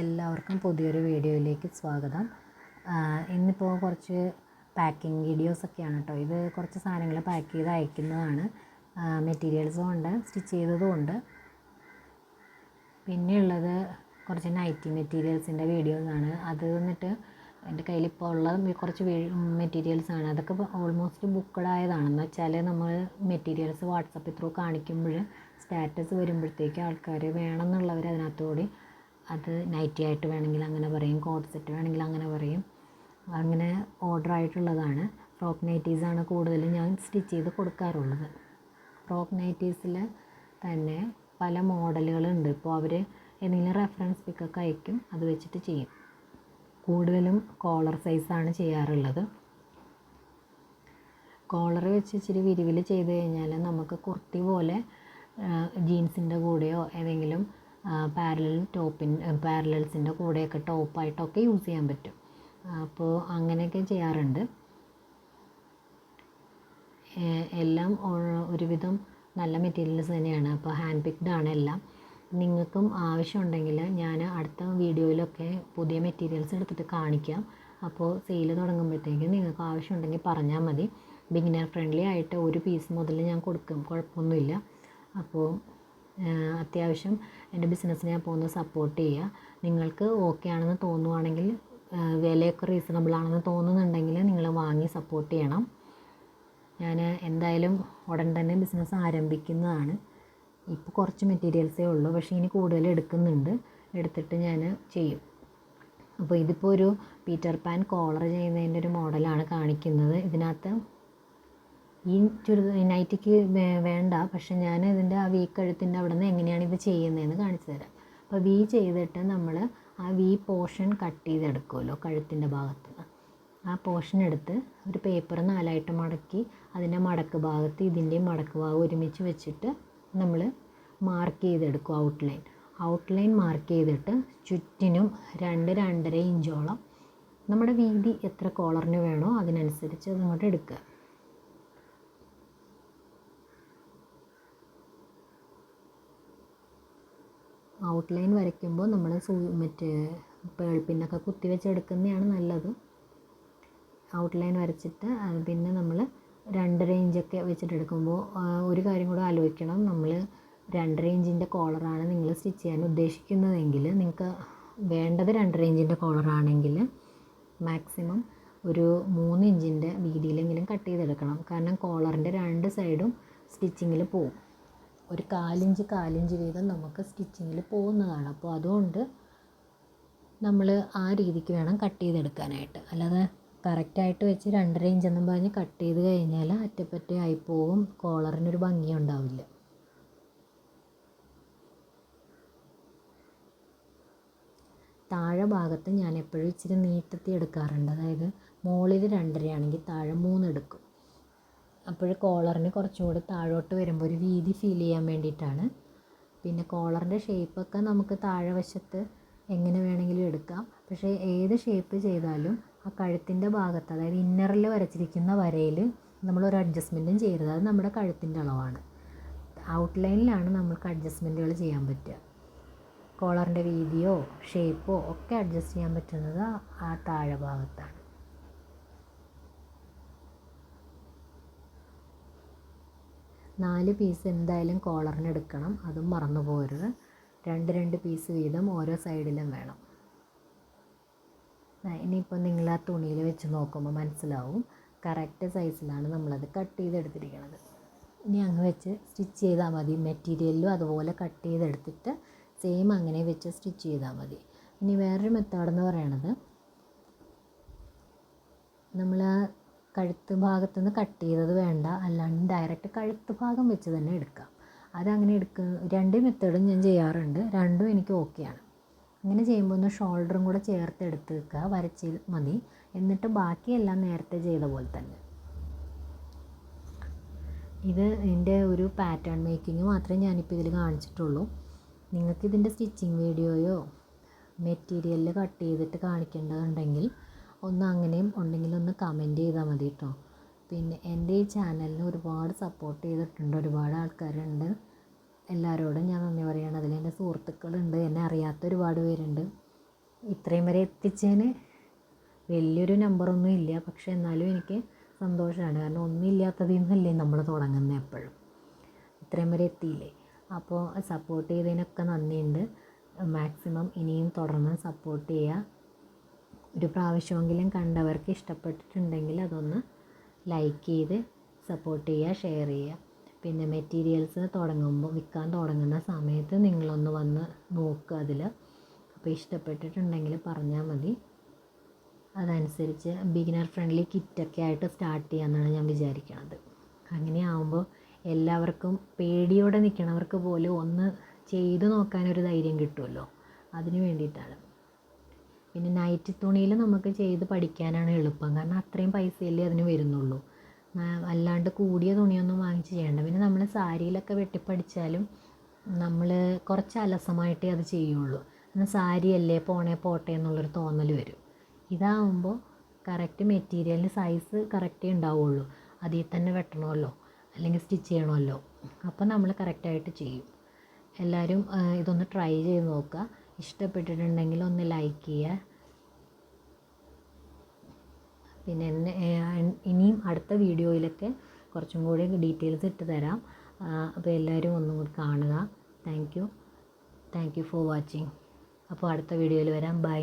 എല്ലാവർക്കും പുതിയൊരു വീഡിയോയിലേക്ക് സ്വാഗതം. ഇന്നിപ്പോൾ കുറച്ച് പാക്കിംഗ് വീഡിയോസൊക്കെയാണ് കേട്ടോ ഇത് കുറച്ച് സാധനങ്ങൾ പാക്ക് ചെയ്ത് അയക്കുന്നതാണ്. മെറ്റീരിയൽസും ഉണ്ട് സ്റ്റിച്ച് ചെയ്തതും ഉണ്ട്. പിന്നെയുള്ളത് കുറച്ച് നൈറ്റി മെറ്റീരിയൽസിന്റെ വീഡിയോസാണ് അത് വന്നിട്ട് എന്റെ കയ്യിൽ ഇപ്പോൾ ഉള്ള കുറച്ച് മെറ്റീരിയൽസാണ് അതൊക്കെ ഓൾമോസ്റ്റ് ബുക്കഡ് ആയതാണെന്ന് വെച്ചാൽ നമ്മൾ മെറ്റീരിയൽസ് വാട്സപ്പ് ത്രൂ കാണിക്കുമ്പോൾ സ്റ്റാറ്റസ് വരുമ്പോഴത്തേക്ക് ആൾക്കാർ വേണമെന്നുള്ളവർ അതിനകത്തുകൂടി അത് നൈറ്റി ആയിട്ട് വേണമെങ്കിൽ അങ്ങനെ പറയും കോട്ട് സെറ്റ് വേണമെങ്കിൽ അങ്ങനെ പറയും. അങ്ങനെ ഓർഡർ ആയിട്ടുള്ളതാണ്. ഫ്രോക്ക് നൈറ്റീസാണ് കൂടുതലും ഞാൻ സ്റ്റിച്ച് ചെയ്ത് കൊടുക്കാറുള്ളത്. ഫ്രോക്ക് നൈറ്റീസിൽ തന്നെ പല മോഡലുകളുണ്ട് ഇപ്പോൾ അവർ എന്തെങ്കിലും റെഫറൻസ് പിക്കൊക്കെ അയക്കും അത് വെച്ചിട്ട് ചെയ്യും. കൂടുതലും കോളർ സൈസാണ് ചെയ്യാറുള്ളത്. കോളർ വെച്ച് ഇച്ചിരി വിരിവിൽ ചെയ്ത് കഴിഞ്ഞാൽ നമുക്ക് കുർത്തി പോലെ ജീൻസിന്റെ കൂടെയോ ഏതെങ്കിലും പാരലൽ ടോപ്പിൻ പാരലൽസിന്റെ കൂടെയൊക്കെ ടോപ്പായിട്ടൊക്കെ യൂസ് ചെയ്യാൻ പറ്റും. അപ്പോൾ അങ്ങനെയൊക്കെ ചെയ്യാറുണ്ട്. എല്ലാം ഒരുവിധം നല്ല മെറ്റീരിയൽസ് തന്നെയാണ്. അപ്പോൾ ഹാൻഡ് പിക്ഡ് ആണ് എല്ലാം. നിങ്ങൾക്കും ആവശ്യമുണ്ടെങ്കിൽ ഞാൻ അടുത്ത വീഡിയോയിലൊക്കെ പുതിയ മെറ്റീരിയൽസ് എടുത്തിട്ട് കാണിക്കാം. അപ്പോൾ സെയിൽ തുടങ്ങുമ്പോഴത്തേക്കും നിങ്ങൾക്ക് ആവശ്യമുണ്ടെങ്കിൽ പറഞ്ഞാൽ മതി. ബിഗിനർ ഫ്രണ്ട്ലി ആയിട്ട് ഒരു പീസ് മുതൽ ഞാൻ കൊടുക്കും. കുഴപ്പമൊന്നുമില്ല. അപ്പോൾ അത്യാവശ്യം എന്റെ ബിസിനസ്സിനെ ഞാൻ പോകുന്നത് സപ്പോർട്ട് ചെയ്യുക. നിങ്ങൾക്ക് ഓക്കെ ആണെന്ന് തോന്നുവാണെങ്കിൽ വിലയൊക്കെ റീസണബിൾ ആണെന്ന് തോന്നുന്നുണ്ടെങ്കിൽ നിങ്ങൾ വാങ്ങി സപ്പോർട്ട് ചെയ്യണം. ഞാൻ എന്തായാലും ഉടൻ തന്നെ ബിസിനസ് ആരംഭിക്കുന്നതാണ്. ഇപ്പോൾ കുറച്ച് മെറ്റീരിയൽസേ ഉള്ളൂ. പക്ഷേ ഇനി കൂടുതൽ എടുക്കുന്നുണ്ട്. എടുത്തിട്ട് ഞാൻ ചെയ്യും. അപ്പോൾ ഇതിപ്പോൾ ഒരു പീറ്റർ പാൻ കോളർ ചെയ്യുന്നതിന്റെ ഒരു മോഡലാണ് കാണിക്കുന്നത്. ഇതിനകത്ത് ഈ ചുരിദ നൈറ്റിക്ക് വേണ്ട. പക്ഷെ ഞാൻ ഇതിന്റെ ആ വി കഴുത്തിന്റെ അവിടെ നിന്ന് എങ്ങനെയാണ് ഇത് ചെയ്യുന്നതെന്ന് കാണിച്ചു തരാം. അപ്പോൾ വി ചെയ്തിട്ട് നമ്മൾ ആ വി പോർഷൻ കട്ട് ചെയ്തെടുക്കുമല്ലോ കഴുത്തിന്റെ ഭാഗത്ത് ആ പോർഷൻ എടുത്ത് ഒരു പേപ്പർ നാലായിട്ട് മടക്കി അതിന്റെ മടക്ക് ഭാഗത്ത് ഇതിന്റെയും മടക്ക് ഭാഗം ഒരുമിച്ച് വെച്ചിട്ട് നമ്മൾ മാർക്ക് ചെയ്തെടുക്കും ഔട്ട്ലൈൻ ഔട്ട്ലൈൻ മാർക്ക് ചെയ്തിട്ട് ചുറ്റിനും രണ്ട് രണ്ടര ഇഞ്ചോളം നമ്മുടെ വീതി എത്ര കോളറിന് വേണോ അതിനനുസരിച്ച് അതങ്ങോട്ട് എടുക്കുക. ഔട്ട്ലൈൻ വരയ്ക്കുമ്പോൾ നമ്മൾ സൂ മറ്റേ പേൾപ്പിന്നൊക്കെ കുത്തി വെച്ചെടുക്കുന്നതാണ് നല്ലത്. ഔട്ട്ലൈൻ വരച്ചിട്ട് പിന്നെ നമ്മൾ രണ്ടര ഇഞ്ചൊക്കെ വെച്ചിട്ട് എടുക്കുമ്പോൾ ഒരു കാര്യം കൂടെ ആലോചിക്കണം. നമ്മൾ രണ്ടര ഇഞ്ചിന്റെ കോളറാണ് നിങ്ങൾ സ്റ്റിച്ച് ചെയ്യാൻ ഉദ്ദേശിക്കുന്നതെങ്കിൽ നിങ്ങൾക്ക് വേണ്ടത് രണ്ടര ഇഞ്ചിന്റെ കോളറാണെങ്കിൽ മാക്സിമം ഒരു മൂന്ന് ഇഞ്ചിന്റെ വീതിയിലെങ്കിലും കട്ട് ചെയ്തെടുക്കണം. കാരണം കോളറിന്റെ രണ്ട് സൈഡും സ്റ്റിച്ചിങ്ങിൽ പോവും ഒരു കാലിഞ്ച് കാലിഞ്ച് വീതം നമുക്ക് സ്റ്റിച്ചിങ്ങിൽ പോകുന്നതാണ്. അപ്പോൾ അതുകൊണ്ട് നമ്മൾ ആ രീതിക്ക് വേണം കട്ട് ചെയ്തെടുക്കാനായിട്ട്. അല്ലാതെ കറക്റ്റായിട്ട് വെച്ച് രണ്ടര ഇഞ്ചെന്നും പറഞ്ഞ് കട്ട് ചെയ്ത് കഴിഞ്ഞാൽ അറ്റപ്പറ്റയായി പോവും കോളറിനൊരു ഭംഗി ഉണ്ടാവില്ല. താഴെ ഭാഗത്ത് ഞാൻ എപ്പോഴും ഇച്ചിരി നീട്ടത്തി എടുക്കാറുണ്ട്. അതായത് മുകളിൽ രണ്ടരയാണെങ്കിൽ താഴെ മൂന്ന് എടുക്കും അപ്പോൾ കോളറിന് കുറച്ചും കൂടി താഴോട്ട് വരുമ്പോൾ ഒരു വീതി ഫീൽ ചെയ്യാൻ വേണ്ടിയിട്ടാണ്. പിന്നെ കോളറിന്റെ ഷേപ്പൊക്കെ നമുക്ക് താഴെ വശത്ത് എങ്ങനെ വേണമെങ്കിലും എടുക്കാം. പക്ഷേ ഏത് ഷേപ്പ് ചെയ്താലും ആ കഴുത്തിന്റെ ഭാഗത്ത് അതായത് ഇന്നറിൽ വരച്ചിരിക്കുന്ന വരയിൽ നമ്മളൊരു അഡ്ജസ്റ്റ്മെന്റും ചെയ്യരുത്. അത് നമ്മുടെ കഴുത്തിന്റെ അളവാണ്. ഔട്ട്ലൈനിലാണ് നമ്മൾക്ക് അഡ്ജസ്റ്റ്മെന്റുകൾ ചെയ്യാൻ പറ്റുക. കോളറിന്റെ വീതിയോ ഷേപ്പോ ഒക്കെ അഡ്ജസ്റ്റ് ചെയ്യാൻ പറ്റുന്നത് ആ താഴെ ഭാഗത്താണ്. നാല് പീസ് എന്തായാലും കോളറിന് എടുക്കണം. അതും മറന്നു പോകരുത്. രണ്ട് രണ്ട് പീസ് വീതം ഓരോ സൈഡിലും വേണം. ഇനിയിപ്പോൾ നിങ്ങൾ ആ തുണിയിൽ വെച്ച് നോക്കുമ്പോൾ മനസ്സിലാവും. കറക്റ്റ് സൈസിലാണ് നമ്മളത് കട്ട് ചെയ്തെടുത്തിരിക്കുന്നത് ഇനി അങ്ങ് വെച്ച് സ്റ്റിച്ച് ചെയ്താൽ മതി. മെറ്റീരിയലിലും അതുപോലെ കട്ട് ചെയ്തെടുത്തിട്ട് സെയിം അങ്ങനെ വെച്ച് സ്റ്റിച്ച് ചെയ്താൽ മതി. ഇനി വേറൊരു മെത്തേഡെന്ന് പറയണത് നമ്മൾ കഴുത്ത് ഭാഗത്തു നിന്ന് കട്ട് ചെയ്തത് വേണ്ട. അല്ലാണ്ട് ഡയറക്റ്റ് കഴുത്ത് ഭാഗം വെച്ച് തന്നെ എടുക്കാം. അതങ്ങനെ എടുക്കുക രണ്ട് മെത്തേഡും ഞാൻ ചെയ്യാറുണ്ട്. രണ്ടും എനിക്ക് ഓക്കെയാണ് അങ്ങനെ ചെയ്യുമ്പോൾ ഒന്ന് ഷോൾഡറും കൂടെ ചേർത്ത് എടുത്ത് വെക്കുക വരച്ച് മതി. എന്നിട്ട് ബാക്കിയെല്ലാം നേരത്തെ ചെയ്ത പോലെ തന്നെ. ഇത് എന്റെ ഒരു പാറ്റേൺ മേക്കിംഗ് മാത്രമേ ഞാനിപ്പോൾ ഇതിൽ കാണിച്ചിട്ടുള്ളൂ. നിങ്ങൾക്ക് ഇതിന്റെ സ്റ്റിച്ചിങ് വീഡിയോയോ മെറ്റീരിയലിൽ കട്ട് ചെയ്തിട്ട് കാണിക്കേണ്ടതുണ്ടെങ്കിൽ ഒന്ന് അങ്ങനെയും ഉണ്ടെങ്കിൽ ഒന്ന് കമന്റ് ചെയ്താൽ മതി കേട്ടോ പിന്നെ എന്റെ ഈ ചാനലിന് ഒരുപാട് സപ്പോർട്ട് ചെയ്തിട്ടുണ്ട് ഒരുപാട് ആൾക്കാരുണ്ട്. എല്ലാവരോടും ഞാൻ നന്ദി പറയുകയാണ് അതിൽ എന്റെ സുഹൃത്തുക്കളുണ്ട് എന്നെ അറിയാത്ത ഒരുപാട് പേരുണ്ട്. ഇത്രയും വരെ എത്തിച്ചതിന് വലിയൊരു നമ്പറൊന്നും ഇല്ല. പക്ഷെ എന്നാലും എനിക്ക് സന്തോഷമാണ് കാരണം ഒന്നുമില്ലാത്തതിൽ നിന്നല്ലേ നമ്മൾ തുടങ്ങുന്നത് എപ്പോഴും. ഇത്രയും വരെ എത്തിയില്ലേ. അപ്പോൾ സപ്പോർട്ട് ചെയ്തതിനൊക്കെ നന്ദിയുണ്ട്. മാക്സിമം ഇനിയും തുടർന്ന് സപ്പോർട്ട് ചെയ്യുക ഒരു പ്രാവശ്യമെങ്കിലും കണ്ടവർക്ക് ഇഷ്ടപ്പെട്ടിട്ടുണ്ടെങ്കിൽ അതൊന്ന് ലൈക്ക് ചെയ്ത് സപ്പോർട്ട് ചെയ്യുക ഷെയർ ചെയ്യുക. പിന്നെ മെറ്റീരിയൽസ് തുടങ്ങുമ്പോൾ വിൽക്കാൻ തുടങ്ങുന്ന സമയത്ത് നിങ്ങളൊന്ന് വന്ന് നോക്കുക അതിൽ. അപ്പോൾ ഇഷ്ടപ്പെട്ടിട്ടുണ്ടെങ്കിൽ പറഞ്ഞാൽ മതി. അതനുസരിച്ച് ബിഗിനർ ഫ്രണ്ട്ലി കിറ്റൊക്കെ ആയിട്ട് സ്റ്റാർട്ട് ചെയ്യാമെന്നാണ് ഞാൻ വിചാരിക്കുന്നത് അങ്ങനെ ആവുമ്പോൾ എല്ലാവർക്കും പേടിയോടെ നിൽക്കണവർക്ക് പോലും ഒന്ന് ചെയ്തു നോക്കാനൊരു ധൈര്യം കിട്ടുമല്ലോ. അതിന് വേണ്ടിയിട്ടാണ്. പിന്നെ നൈറ്റ് തുണിയിൽ നമുക്ക് ചെയ്ത് പഠിക്കാനാണ് എളുപ്പം. കാരണം അത്രയും പൈസയല്ലേ അതിന് വരുന്നുള്ളൂ. അല്ലാണ്ട് കൂടിയ തുണിയൊന്നും വാങ്ങിച്ച് ചെയ്യേണ്ട. പിന്നെ നമ്മൾ സാരിയിലൊക്കെ വെട്ടിപ്പടിച്ചാലും നമ്മൾ കുറച്ച് അലസമായിട്ടേ അത് ചെയ്യുള്ളൂ. എന്നാൽ സാരിയല്ലേ പോണേ പോട്ടെ എന്നുള്ളൊരു തോന്നൽ വരും. ഇതാവുമ്പോൾ കറക്റ്റ് മെറ്റീരിയലിന് സൈസ് കറക്റ്റേ ഉണ്ടാവുള്ളൂ. അതിൽ തന്നെ വെട്ടണമല്ലോ അല്ലെങ്കിൽ സ്റ്റിച്ച് ചെയ്യണമല്ലോ. അപ്പം നമ്മൾ കറക്റ്റായിട്ട് ചെയ്യും. എല്ലാവരും ഇതൊന്ന് ട്രൈ ചെയ്ത് നോക്കുക. ഇഷ്ടപ്പെട്ടിട്ടുണ്ടെങ്കിൽ ഒന്ന് ലൈക്ക് ചെയ്യുക. പിന്നെ ഇനിയും അടുത്ത വീഡിയോയിലൊക്കെ കുറച്ചും കൂടി ഡീറ്റെയിൽസ് ഇട്ട് തരാം. അപ്പോൾ എല്ലാവരും ഒന്നും കൂടി കാണുക. Thank you thank you for watching അപ്പോൾ അടുത്ത വീഡിയോയിൽ വരാം. ബൈ